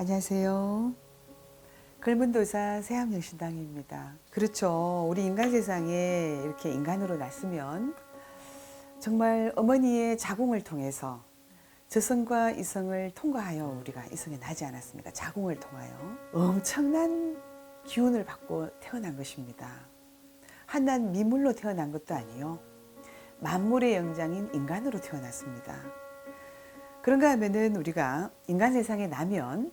안녕하세요. 글문도사 새함영신당입니다. 그렇죠. 우리 인간 세상에 이렇게 인간으로 났으면 정말 어머니의 자궁을 통해서 저성과 이성을 통과하여 우리가 이성에 나지 않았습니까? 자궁을 통하여 엄청난 기운을 받고 태어난 것입니다. 한낱 미물로 태어난 것도 아니요. 만물의 영장인 인간으로 태어났습니다. 그런가 하면은 우리가 인간 세상에 나면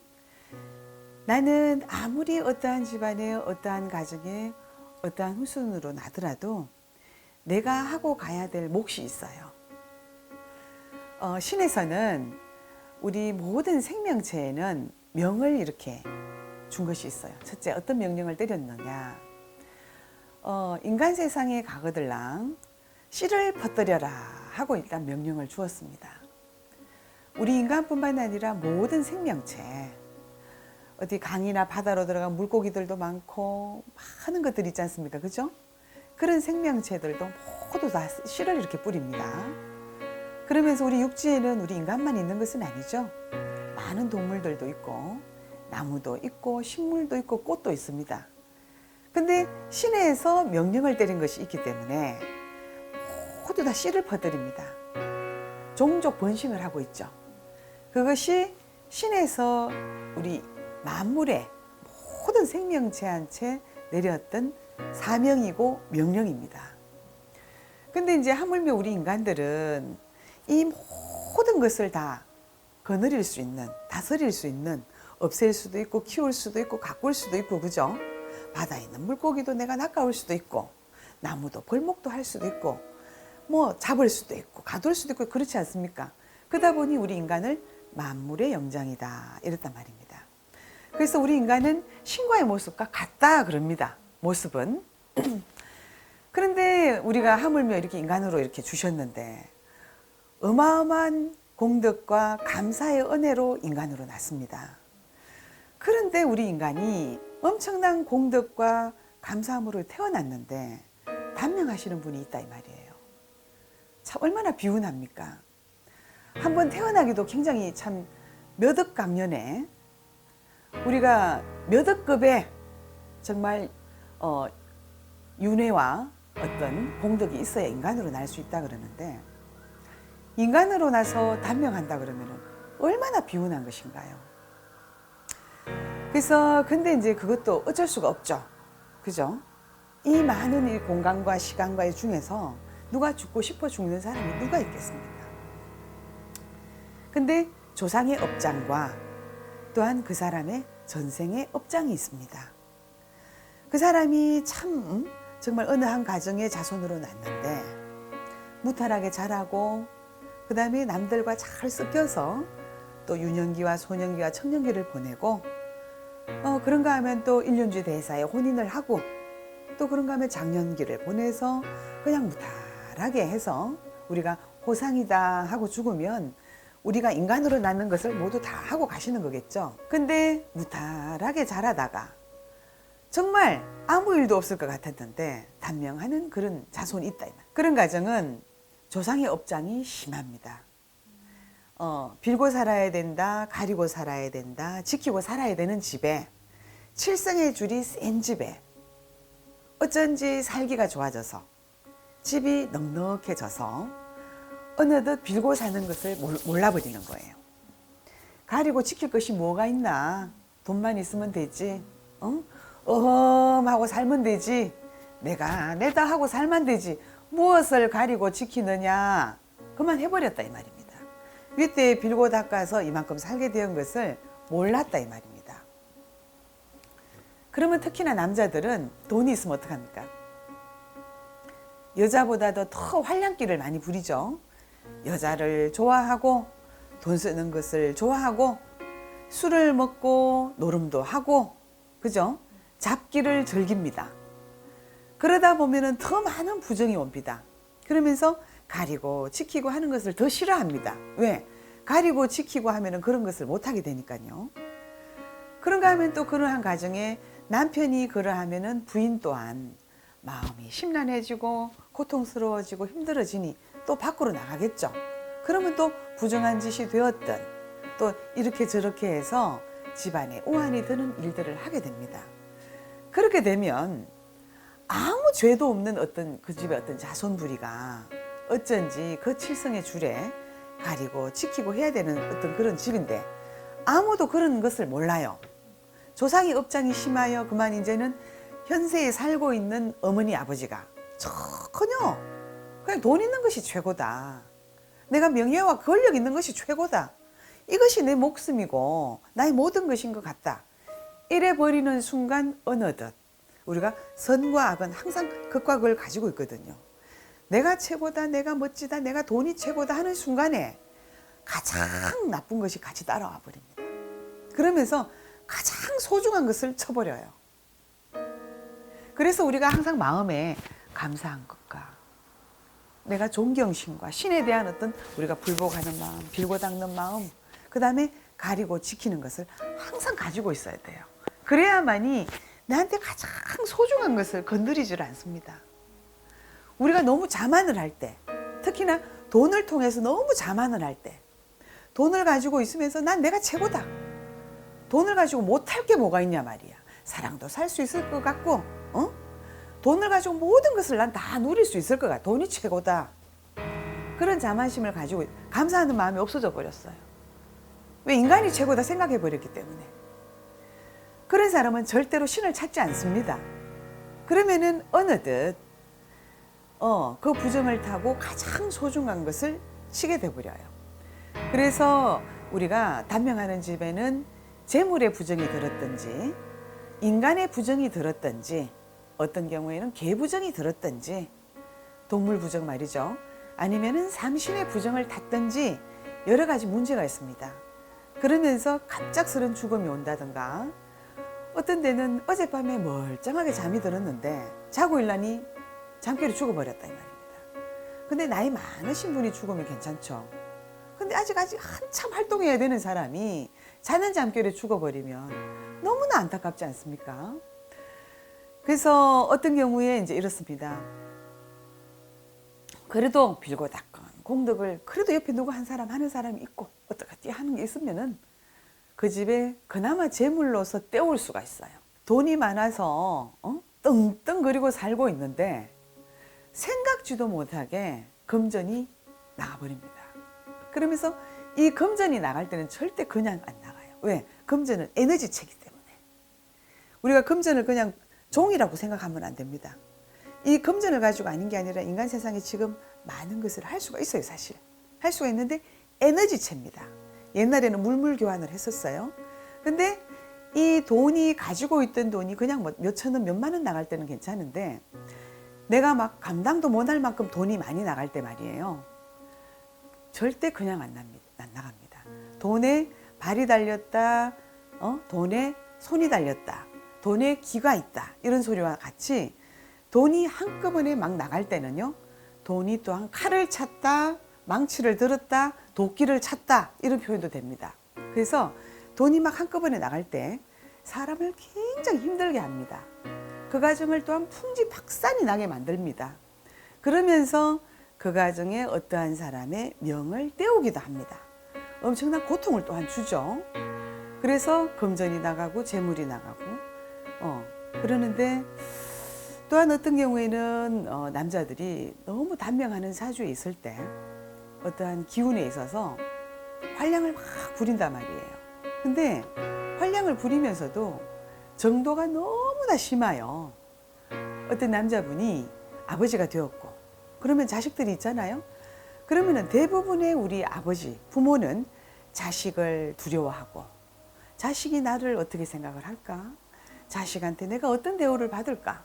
나는 아무리 어떠한 집안에 어떠한 가정에 어떠한 후손으로 나더라도 내가 하고 가야 될 몫이 있어요. 어, 신에서는 우리 모든 생명체에는 명을 이렇게 준 것이 있어요. 첫째, 어떤 명령을 때렸느냐. 어, 인간 세상에 가거들랑 씨를 퍼뜨려라 하고 일단 명령을 주었습니다. 우리 인간뿐만 아니라 모든 생명체, 어디 강이나 바다로 들어간 물고기들도 많고 많은 것들 있지 않습니까? 그죠? 그런 생명체들도 모두 다 씨를 이렇게 뿌립니다. 그러면서 우리 육지에는 우리 인간만 있는 것은 아니죠. 많은 동물들도 있고 나무도 있고 식물도 있고 꽃도 있습니다. 근데 시내에서 명령을 때린 것이 있기 때문에 모두 다 씨를 퍼뜨립니다. 종족 번식을 하고 있죠. 그것이 신에서 우리 만물의 모든 생명체한테 내렸던 사명이고 명령입니다. 근데 이제 하물며 우리 인간들은 이 모든 것을 다 거느릴 수 있는, 다스릴 수 있는, 없앨 수도 있고, 키울 수도 있고, 가꿀 수도 있고, 그죠? 바다에 있는 물고기도 내가 낚아올 수도 있고, 나무도 벌목도 할 수도 있고, 뭐 잡을 수도 있고, 가둘 수도 있고, 그렇지 않습니까? 그러다 보니 우리 인간을 만물의 영장이다. 이랬단 말입니다. 그래서 우리 인간은 신과의 모습과 같다. 그럽니다. 모습은. 그런데 우리가 하물며 이렇게 인간으로 이렇게 주셨는데, 어마어마한 공덕과 감사의 은혜로 인간으로 났습니다. 그런데 우리 인간이 엄청난 공덕과 감사함으로 태어났는데 단명하시는 분이 있다 이 말이에요. 참 얼마나 비운합니까? 한번 태어나기도 굉장히 참 몇억 강년에 우리가 몇 억 급의 정말 어, 윤회와 어떤 공덕이 있어야 인간으로 날 수 있다 그러는데 인간으로 나서 단명한다 그러면 얼마나 비운한 것인가요? 그래서 근데 이제 그것도 어쩔 수가 없죠. 그죠? 이 많은 이 공간과 시간과의 중에서 누가 죽고 싶어 죽는 사람이 누가 있겠습니까? 근데 조상의 업장과 또한 그 사람의 전생의 업장이 있습니다. 그 사람이 참 정말 어느 한 가정의 자손으로 났는데 무탈하게 자라고 그 다음에 남들과 잘 섞여서 또 유년기와 소년기와 청년기를 보내고 어, 그런가 하면 또 일륜주 대사에 혼인을 하고 또 그런가 하면 장년기를 보내서 그냥 무탈하게 해서 우리가 호상이다 하고 죽으면 우리가 인간으로 낳는 것을 모두 다 하고 가시는 거겠죠. 근데 무탈하게 자라다가 정말 아무 일도 없을 것 같았는데 단명하는 그런 자손이 있다. 그런 가정은 조상의 업장이 심합니다. 어, 빌고 살아야 된다, 가리고 살아야 된다, 지키고 살아야 되는 집에 칠성의 줄이 센 집에 어쩐지 살기가 좋아져서 집이 넉넉해져서 어느덧 빌고 사는 것을 몰라버리는 거예요. 가리고 지킬 것이 뭐가 있나? 돈만 있으면 되지. 어? 어험하고 살면 되지. 내가 내다 하고 살면 되지. 무엇을 가리고 지키느냐? 그만 해버렸다 이 말입니다. 윗대에 빌고 닦아서 이만큼 살게 된 것을 몰랐다 이 말입니다. 그러면 특히나 남자들은 돈이 있으면 어떡합니까? 여자보다도 더 활량기를 많이 부리죠. 여자를 좋아하고 돈 쓰는 것을 좋아하고 술을 먹고 노름도 하고 그죠? 잡기를 즐깁니다. 그러다 보면은 더 많은 부정이 옵니다. 그러면서 가리고 지키고 하는 것을 더 싫어합니다. 왜? 가리고 지키고 하면은 그런 것을 못하게 되니까요. 그런가 하면 또 그러한 가정에 남편이 그러하면은 부인 또한 마음이 심란해지고 고통스러워지고 힘들어지니 또 밖으로 나가겠죠. 그러면 또 부정한 짓이 되었든 또 이렇게 저렇게 해서 집안에 우환이 드는 일들을 하게 됩니다. 그렇게 되면 아무 죄도 없는 어떤 그 집의 어떤 자손부리가 어쩐지 그 칠성의 줄에 가리고 지키고 해야 되는 어떤 그런 집인데 아무도 그런 것을 몰라요. 조상이 업장이 심하여 그만 이제는 현세에 살고 있는 어머니 아버지가 전혀 그냥 돈 있는 것이 최고다. 내가 명예와 권력 있는 것이 최고다. 이것이 내 목숨이고 나의 모든 것인 것 같다. 이래 버리는 순간 어느덧 우리가 선과 악은 항상 극과 극을 가지고 있거든요. 내가 최고다, 내가 멋지다, 내가 돈이 최고다 하는 순간에 가장 나쁜 것이 같이 따라와 버립니다. 그러면서 가장 소중한 것을 쳐버려요. 그래서 우리가 항상 마음에 감사한 것과 내가 존경심과 신에 대한 어떤 우리가 불복하는 마음, 빌고 닦는 마음, 그 다음에 가리고 지키는 것을 항상 가지고 있어야 돼요. 그래야만이 나한테 가장 소중한 것을 건드리질 않습니다. 우리가 너무 자만을 할 때, 특히나 돈을 통해서 너무 자만을 할 때, 돈을 가지고 있으면서 난 내가 최고다. 돈을 가지고 못할 게 뭐가 있냐 말이야. 사랑도 살 수 있을 것 같고, 어? 돈을 가지고 모든 것을 난 다 누릴 수 있을 것 같아. 돈이 최고다. 그런 자만심을 가지고 감사하는 마음이 없어져 버렸어요. 왜 인간이 최고다 생각해 버렸기 때문에. 그런 사람은 절대로 신을 찾지 않습니다. 그러면은 어느덧 어, 그 부정을 타고 가장 소중한 것을 치게 돼 버려요. 그래서 우리가 단명하는 집에는 재물의 부정이 들었든지 인간의 부정이 들었든지 어떤 경우에는 개 부정이 들었든지 동물 부정 말이죠. 아니면은 삼신의 부정을 탔든지 여러 가지 문제가 있습니다. 그러면서 갑작스런 죽음이 온다든가 어떤 데는 어젯밤에 멀쩡하게 잠이 들었는데 자고 일라니 잠결에 죽어버렸다 이 말입니다. 근데 나이 많으신 분이 죽으면 괜찮죠. 근데 아직 아직 한참 활동해야 되는 사람이 자는 잠결에 죽어버리면 너무나 안타깝지 않습니까? 그래서 어떤 경우에 이제 이렇습니다. 그래도 빌고 닦은 공덕을 그래도 옆에 누구 한 사람 하는 사람이 있고 어떻게 하는 게 있으면은 그 집에 그나마 재물로서 때울 수가 있어요. 돈이 많아서 어? 떵떵거리고 살고 있는데 생각지도 못하게 금전이 나가버립니다. 그러면서 이 금전이 나갈 때는 절대 그냥 안 나가요. 왜? 금전은 에너지체이기 때문에. 우리가 금전을 그냥 종이라고 생각하면 안 됩니다. 이 금전을 가지고 아닌 게 아니라 인간 세상에 지금 많은 것을 할 수가 있어요, 사실. 할 수가 있는데 에너지체입니다. 옛날에는 물물 교환을 했었어요. 근데 이 돈이 가지고 있던 돈이 그냥 뭐 몇천 원, 몇만 원 나갈 때는 괜찮은데 내가 막 감당도 못할 만큼 돈이 많이 나갈 때 말이에요. 절대 그냥 안, 납니다, 안 나갑니다. 돈에 발이 달렸다, 어? 돈에 손이 달렸다, 돈에 기가 있다 이런 소리와 같이 돈이 한꺼번에 막 나갈 때는요. 돈이 또한 칼을 찼다, 망치를 들었다, 도끼를 찼다 이런 표현도 됩니다. 그래서 돈이 막 한꺼번에 나갈 때 사람을 굉장히 힘들게 합니다. 그 가정을 또한 풍지 박산이 나게 만듭니다. 그러면서 그 가정에 어떠한 사람의 명을 떼우기도 합니다. 엄청난 고통을 또한 주죠. 그래서 금전이 나가고 재물이 나가고 어 그러는데 또한 어떤 경우에는 어, 남자들이 너무 단명하는 사주에 있을 때 어떠한 기운에 있어서 활량을 막 부린단 말이에요. 근데 활량을 부리면서도 정도가 너무나 심해요. 어떤 남자분이 아버지가 되었고 그러면 자식들이 있잖아요. 그러면은 대부분의 우리 아버지, 부모는 자식을 두려워하고 자식이 나를 어떻게 생각을 할까? 자식한테 내가 어떤 대우를 받을까?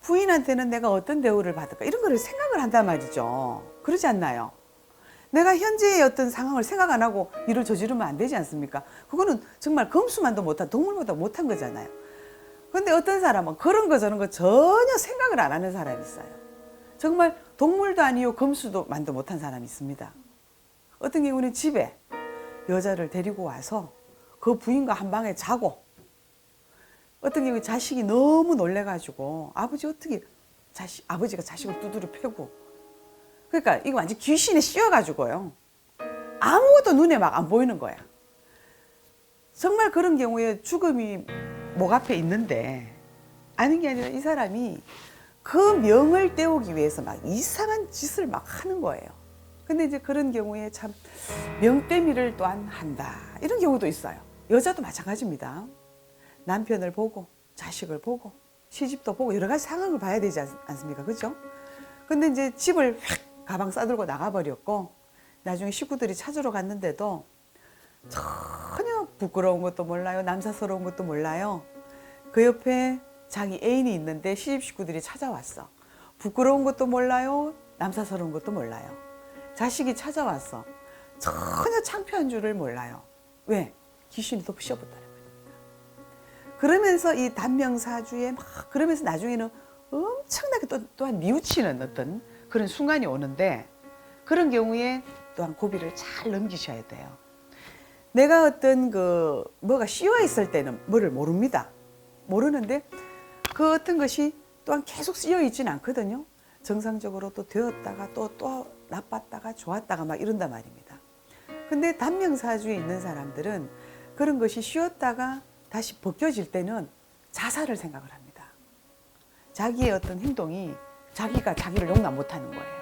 부인한테는 내가 어떤 대우를 받을까? 이런 거를 생각을 한단 말이죠. 그러지 않나요? 내가 현재의 어떤 상황을 생각 안 하고 일을 저지르면 안 되지 않습니까? 그거는 정말 검수만도 못한 동물보다 못한 거잖아요. 근데 어떤 사람은 그런 거 저런 거 전혀 생각을 안 하는 사람이 있어요. 정말 동물도 아니요 검수도 만도 못한 사람이 있습니다. 어떤 경우는 집에 여자를 데리고 와서 그 부인과 한 방에 자고 어떤 경우에 자식이 너무 놀래가지고 아버지 어떻게 자식 아버지가 자식을 두드려 패고 그러니까 이거 완전 귀신에 씌워가지고요 아무것도 눈에 막 안 보이는 거야 정말 그런 경우에 죽음이 목 앞에 있는데 아는 게 아니라 이 사람이 그 명을 떼우기 위해서 막 이상한 짓을 막 하는 거예요. 근데 이제 그런 경우에 참 명때미를 또한 한다. 이런 경우도 있어요. 여자도 마찬가지입니다. 남편을 보고 자식을 보고 시집도 보고 여러 가지 상황을 봐야 되지 않- 않습니까? 그죠? 근데 이제 집을 휙 가방 싸들고 나가버렸고 나중에 식구들이 찾으러 갔는데도 전혀 부끄러운 것도 몰라요. 남사스러운 것도 몰라요. 그 옆에 자기 애인이 있는데 시집 식구들이 찾아왔어. 부끄러운 것도 몰라요. 남사스러운 것도 몰라요. 자식이 찾아왔어. 전혀 창피한 줄을 몰라요. 왜? 귀신이 거예요. 그러면서 이 단명사주에 막 그러면서 나중에는 엄청나게 또, 또한 뉘우치는 어떤 그런 순간이 오는데 그런 경우에 또한 고비를 잘 넘기셔야 돼요. 내가 어떤 그 뭐가 씌워 있을 때는 뭐를 모릅니다. 모르는데 그 어떤 것이 또한 계속 씌어 있지는 않거든요. 정상적으로 또 되었다가 또 또 나빴다가 좋았다가 막 이런단 말입니다. 근데 단명사주에 있는 사람들은 그런 것이 쉬었다가 다시 벗겨질 때는 자살을 생각을 합니다. 자기의 어떤 행동이 자기가 자기를 용납 못하는 거예요.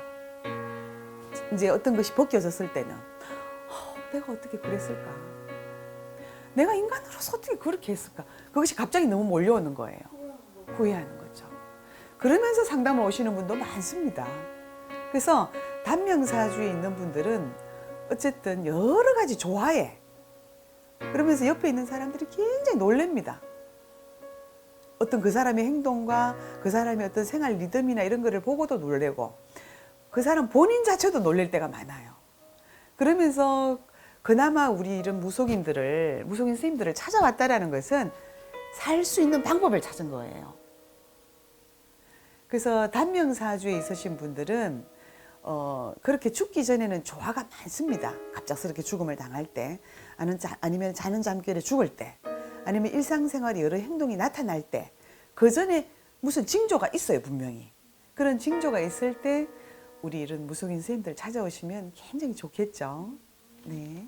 이제 어떤 것이 벗겨졌을 때는 어, 내가 어떻게 그랬을까? 내가 인간으로서 어떻게 그렇게 했을까? 그것이 갑자기 너무 몰려오는 거예요. 후회하는 거죠. 그러면서 상담을 오시는 분도 많습니다. 그래서 단명사주에 있는 분들은 어쨌든 여러 가지 좋아해. 그러면서 옆에 있는 사람들이 굉장히 놀랍니다. 어떤 그 사람의 행동과 그 사람의 어떤 생활 리듬이나 이런 거를 보고도 놀래고 그 사람 본인 자체도 놀랄 때가 많아요. 그러면서 그나마 우리 이런 무속인들을 무속인 스님들을 찾아왔다라는 것은 살 수 있는 방법을 찾은 거예요. 그래서 단명사주에 있으신 분들은 어, 그렇게 죽기 전에는 조화가 많습니다. 갑작스럽게 죽음을 당할 때, 아니면, 자는 잠결에 죽을 때, 아니면 일상생활에 여러 행동이 나타날 때, 그 전에 무슨 징조가 있어요, 분명히. 그런 징조가 있을 때, 우리 이런 무속인 선생님들 찾아오시면 굉장히 좋겠죠. 네.